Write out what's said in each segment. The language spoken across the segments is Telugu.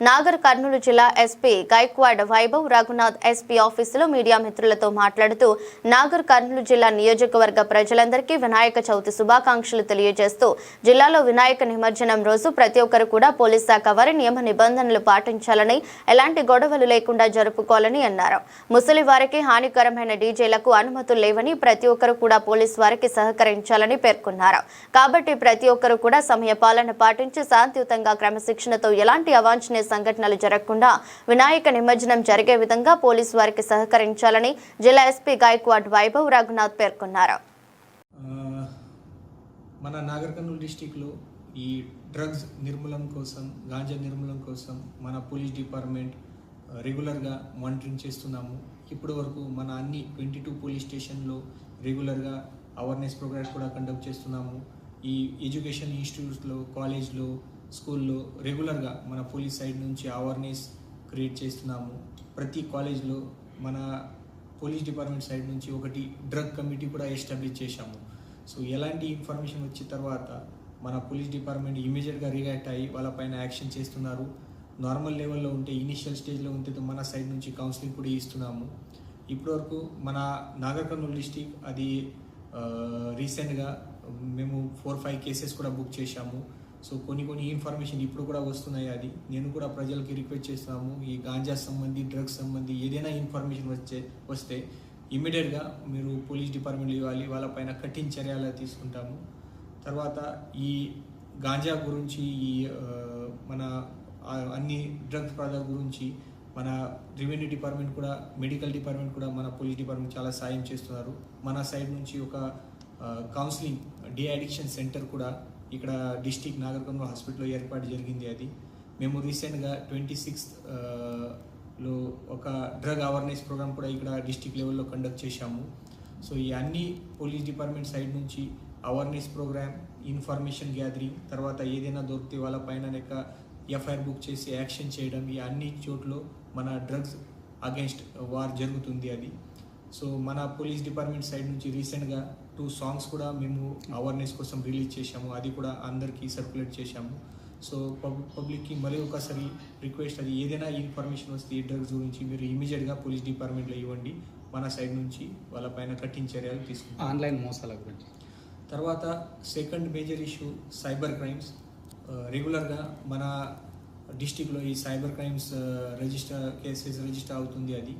నాగర్ కర్నూలు జిల్లా ఎస్పీ గైక్వాడ్ వైభవ్ రఘునాథ్ ఎస్పీ ఆఫీసులో మీడియా మిత్రులతో మాట్లాడుతూ నాగర్ కర్నూలు జిల్లా నియోజకవర్గ ప్రజలందరికీ వినాయక చవితి శుభాకాంక్షలు తెలియజేస్తూ జిల్లాలో వినాయక నిమజ్జనం రోజు ప్రతి ఒక్కరు కూడా పోలీస్ శాఖ వారి నియమ నిబంధనలు పాటించాలని ఎలాంటి గొడవలు లేకుండా జరుపుకోవాలని అన్నారు. ముసలి వారికి హానికరమైన డీజేలకు అనుమతులు లేవని ప్రతి ఒక్కరు కూడా పోలీస్ వారికి సహకరించాలని పేర్కొన్నారు. కాబట్టి ప్రతి ఒక్కరు కూడా సమయ పాలన పాటించి శాంతియుతంగా క్రమశిక్షణతో ఎలాంటి అవాంఛనీయ సంఘటనలు జరగకుండా వినాయక నిమజ్జనం జరిగే విధంగా పోలీసు వారికి సహకరించాలని జిల్లా ఎస్పీ గాయక్వాడ్ వైభవ్ రఘునాథ్ పేర్కొన్నారు. మన నాగర్ కర్నూలు డిస్టిక్లో ఈ డ్రగ్స్ నిర్మూలన కోసం గాంజా నిర్మూలన కోసం మన పోలీస్ డిపార్ట్మెంట్ రెగ్యులర్గా మానిటరింగ్ చేస్తున్నాము. ఇప్పటి వరకు మన అన్ని ట్వంటీ టూ పోలీస్ స్టేషన్లో రెగ్యులర్గా అవేర్నెస్ ప్రోగ్రామ్స్ కూడా కండక్ట్ చేస్తున్నాము. ఈ ఎడ్యుకేషన్ ఇన్స్టిట్యూట్స్లో కాలేజ్లో స్కూల్లో రెగ్యులర్గా మన పోలీస్ సైడ్ నుంచి అవేర్నెస్ క్రియేట్ చేస్తున్నాము. ప్రతి కాలేజ్లో మన పోలీస్ డిపార్ట్మెంట్ సైడ్ నుంచి ఒకటి డ్రగ్ కమిటీ కూడా ఎస్టాబ్లిష్ చేశాము. సో ఎలాంటి ఇన్ఫర్మేషన్ వచ్చిన తర్వాత మన పోలీస్ డిపార్ట్మెంట్ ఇమీడియట్గా రియాక్ట్ అయ్యి వాళ్ళపైన యాక్షన్ చేస్తున్నారు. నార్మల్ లెవెల్లో ఉంటే ఇనిషియల్ స్టేజ్లో ఉంటే మన సైడ్ నుంచి కౌన్సిలింగ్ కూడా ఇస్తున్నాము. ఇప్పటివరకు మన నాగర్ కర్నూలు డిస్టిక్ అది రీసెంట్గా మేము ఫోర్ ఫైవ్ కేసెస్ కూడా బుక్ చేశాము. సో కొన్ని కొన్ని ఇన్ఫర్మేషన్ ఇప్పుడు కూడా వస్తున్నాయి అది. నేను కూడా ప్రజలకి రిక్వెస్ట్ చేస్తున్నాము ఈ గాంజా సంబంధి డ్రగ్స్ సంబంధి ఏదైనా ఇన్ఫర్మేషన్ వచ్చే వస్తే ఇమ్మీడియట్గా మీరు పోలీస్ డిపార్ట్మెంట్ ఇవ్వాలి. వాళ్ళపైన కఠిన చర్యలు తీసుకుంటాము. తర్వాత ఈ గాంజా గురించి ఈ మన అన్ని డ్రగ్స్ పదార్థాల గురించి మన రెవెన్యూ డిపార్ట్మెంట్ కూడా మెడికల్ డిపార్ట్మెంట్ కూడా మన పోలీస్ డిపార్ట్మెంట్ చాలా సాయం చేస్తున్నారు. మన సైడ్ నుంచి ఒక కౌన్సిలింగ్ డి అడిక్షన్ సెంటర్ కూడా ఇక్కడ డిస్టిక్ నాగరికంలో హాస్పిటల్లో ఏర్పాటు జరిగింది అది. మేము రీసెంట్గా ట్వంటీ సిక్స్త్లో ఒక డ్రగ్ అవేర్నెస్ ప్రోగ్రామ్ కూడా ఇక్కడ డిస్టిక్ లెవెల్లో కండక్ట్ చేశాము. సో ఈ అన్ని పోలీస్ డిపార్ట్మెంట్ సైడ్ నుంచి అవేర్నెస్ ప్రోగ్రామ్ ఇన్ఫర్మేషన్ గ్యాదరింగ్ తర్వాత ఏదైనా దొరికితే వాళ్ళ పైన లెక్క ఎఫ్ఐఆర్ బుక్ చేసి యాక్షన్ చేయడం ఈ అన్ని చోట్ల మన డ్రగ్స్ అగేన్స్ట్ వార్ జరుగుతుంది అది. సో మన పోలీస్ డిపార్ట్మెంట్ సైడ్ నుంచి రీసెంట్గా టూ సాంగ్స్ కూడా మేము అవేర్నెస్ కోసం రిలీజ్ చేశాము. అది కూడా అందరికీ సర్క్యులేట్ చేశాము. సో పబ్ పబ్లిక్కి మళ్ళీ ఒకసారి రిక్వెస్ట్ అది ఏదైనా ఇన్ఫర్మేషన్ వస్తే ఈ డ్రగ్స్ గురించి మీరు ఇమీడియట్గా పోలీస్ డిపార్ట్మెంట్లో ఇవ్వండి. మన సైడ్ నుంచి వాళ్ళపైన కఠిన చర్యలు తీసుకుంటాం. ఆన్లైన్ మోసాల గురించి. తర్వాత second major issue cyber crimes రెగ్యులర్గా మన డిస్టిక్లో ఈ cyber crimes register cases register అవుతుంది అది.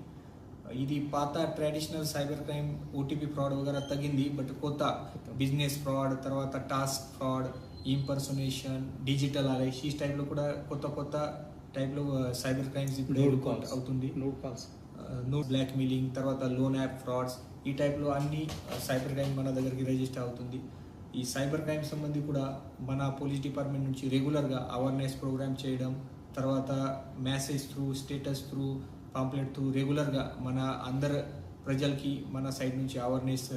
ఇది పాత traditional cyber crime OTP fraud వగేరా తగ్గింది బట్ కొత్త బిజినెస్ ఫ్రాడ్ తర్వాత task fraud impersonation digital arrest ఈ టైప్లో కూడా కొత్త కొత్త టైప్లో సైబర్ క్రైమ్స్ ఇప్పుడు అవుతుంది. నో బ్లాక్ మెయిలింగ్ తర్వాత లోన్ యాప్ ఫ్రాడ్స్ ఈ టైప్లో అన్ని సైబర్ క్రైమ్ మన దగ్గరికి రిజిస్టర్ అవుతుంది. ఈ సైబర్ క్రైమ్ సంబంధి కూడా మన పోలీస్ డిపార్ట్మెంట్ నుంచి రెగ్యులర్గా అవేర్నెస్ ప్రోగ్రామ్ చేయడం తర్వాత message through status through pamphlet through రెగ్యులర్గా మన అందరు ప్రజలకి మన సైడ్ నుంచి అవేర్నెస్